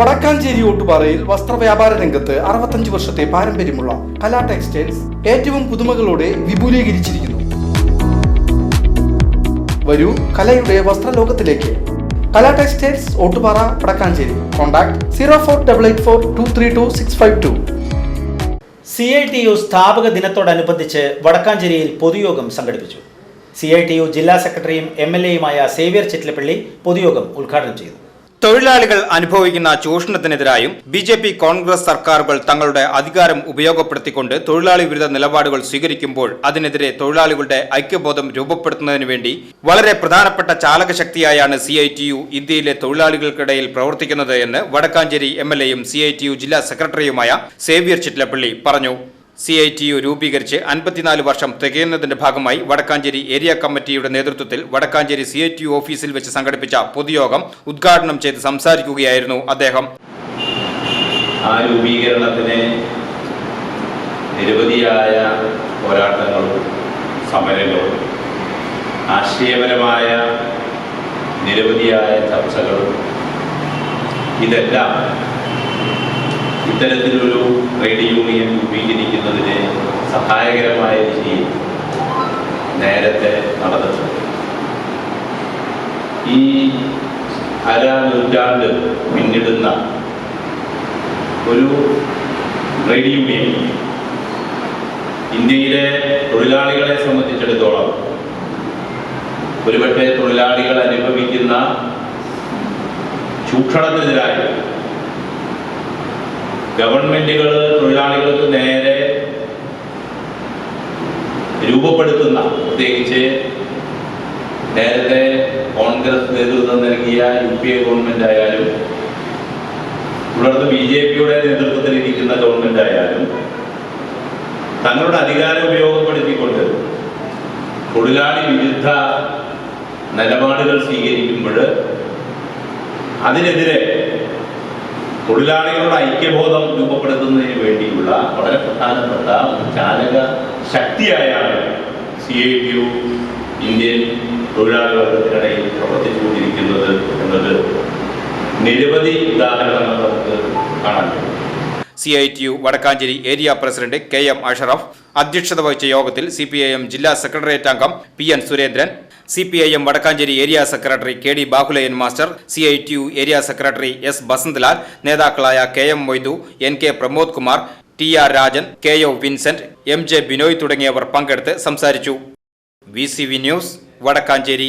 വടക്കാഞ്ചേരി ഓട്ടുപാറയിൽ വസ്ത്രവ്യാപാര രംഗത്ത് അറുപത്തഞ്ച് വർഷത്തെ പാരമ്പര്യമുള്ള കലാ ടെക്സ്റ്റൈൽസ് ഏറ്റവും പുതുമകളോടെ വിപുലീകരിച്ചിരിക്കുന്നു. വരൂ കലയുടെ വസ്ത്രലോകത്തിലേക്ക്. Kala textiles Ottupara Vadakkanchery. Contact zero four double eight four two three two six five two. C I T U സ്ഥാപക ദിനത്തോടനുബന്ധിച്ച് വടക്കാഞ്ചേരിയിൽ പൊതുയോഗം സംഘടിപ്പിച്ചു. സി ഐ ടി യു ജില്ലാ സെക്രട്ടറിയും എം എൽ എയുമായ സേവ്യർ ചിറ്റലപ്പള്ളി പൊതുയോഗം ഉദ്ഘാടനം ചെയ്തു. തൊഴിലാളികൾ അനുഭവിക്കുന്ന ചൂഷണത്തിനെതിരായും ബി ജെ പി കോൺഗ്രസ് സർക്കാരുകൾ തങ്ങളുടെ അധികാരം ഉപയോഗപ്പെടുത്തിക്കൊണ്ട് തൊഴിലാളി വിരുദ്ധ നിലപാടുകൾ സ്വീകരിക്കുമ്പോൾ അതിനെതിരെ തൊഴിലാളികളുടെ ഐക്യബോധം രൂപപ്പെടുത്തുന്നതിനു വേണ്ടി വളരെ പ്രധാനപ്പെട്ട ചാലകശക്തിയായാണ് സി ഐ ടി യു ഇന്ത്യയിലെ തൊഴിലാളികൾക്കിടയിൽ പ്രവർത്തിക്കുന്നത് എന്ന് വടക്കാഞ്ചേരി എം എൽ എയും സി ഐ ടി യു ജില്ലാ സെക്രട്ടറിയുമായ സേവ്യർ ചിറ്റിലപ്പള്ളി പറഞ്ഞു. സി ഐ ടി യു രൂപീകരിച്ച് അൻപത്തിനാല് വർഷം തികയുന്നതിന്റെ ഭാഗമായി വടക്കാഞ്ചേരി ഏരിയ കമ്മിറ്റിയുടെ നേതൃത്വത്തിൽ Vadakkanchery C I T U ഓഫീസിൽ വെച്ച് സംഘടിപ്പിച്ച പൊതുയോഗം ഉദ്ഘാടനം ചെയ്ത് സംസാരിക്കുകയായിരുന്നു അദ്ദേഹം. ആ നിരവധിയായ പോരാട്ടങ്ങളും സമരങ്ങളും ആശയപരമായ നിരവധിയായ ചർച്ചകളും ഇതെല്ലാം ഇത്തരത്തിലൊരു ട്രേഡ് യൂണിയൻ സഹായകരമായ രീതിയിൽ നേരത്തെ നടന്നിട്ടുണ്ട്. ഈ അര നൂറ്റാണ്ട് പിന്നിടുന്ന ഒരു ട്രേഡ് യൂണിയൻ ഇന്ത്യയിലെ തൊഴിലാളികളെ സംബന്ധിച്ചിടത്തോളം ഒരുപക്ഷെ തൊഴിലാളികൾ അനുഭവിക്കുന്ന ചൂഷണത്തിനെതിരായി ഗവൺമെന്റുകൾ തൊഴിലാളികൾക്ക് നേരെ രൂപപ്പെടുത്തുന്ന പ്രത്യേകിച്ച് നേരത്തെ കോൺഗ്രസ് നേതൃത്വം നൽകിയ യു പി എ ഗവൺമെന്റ് ആയാലും തുടർന്ന് ബി ജെ പിയുടെ നേതൃത്വത്തിലിരിക്കുന്ന ഗവൺമെന്റ് ആയാലും തങ്ങളുടെ അധികാരം ഉപയോഗപ്പെടുത്തിക്കൊണ്ട് തൊഴിലാളി വിരുദ്ധ നിലപാടുകൾ സ്വീകരിക്കുമ്പോൾ അതിനെതിരെ തൊഴിലാളികളുടെ ഐക്യബോധം രൂപപ്പെടുത്തുന്നതിന് വേണ്ടിയുള്ള വളരെ പ്രധാനപ്പെട്ട ചാലക ശക്തിയായാണ് C I T U Indian തൊഴിലാളി വർഗത്തിനിടയിൽ പ്രവർത്തിച്ചുകൊണ്ടിരിക്കുന്നത് എന്നത് നിരവധി ഉദാഹരണങ്ങൾ നമുക്ക് കാണാൻ കഴിയും. C I T U Vadakkanchery area president K M Ashraf അധ്യക്ഷത വഹിച്ച യോഗത്തിൽ സി പി ഐ എം ജില്ലാ സെക്രട്ടേറിയറ്റ് അംഗം P N Surendran C P I M Vadakkanchery area secretary K D Bahulayan master C I T U area secretary S Basanthlal നേതാക്കളായ K M Moidu N K Pramod Kumar T R Rajan K O Vincent M J Binoy തുടങ്ങിയവർ പങ്കെടുത്ത് സംസാരിച്ചു. V news Vadakkanchery.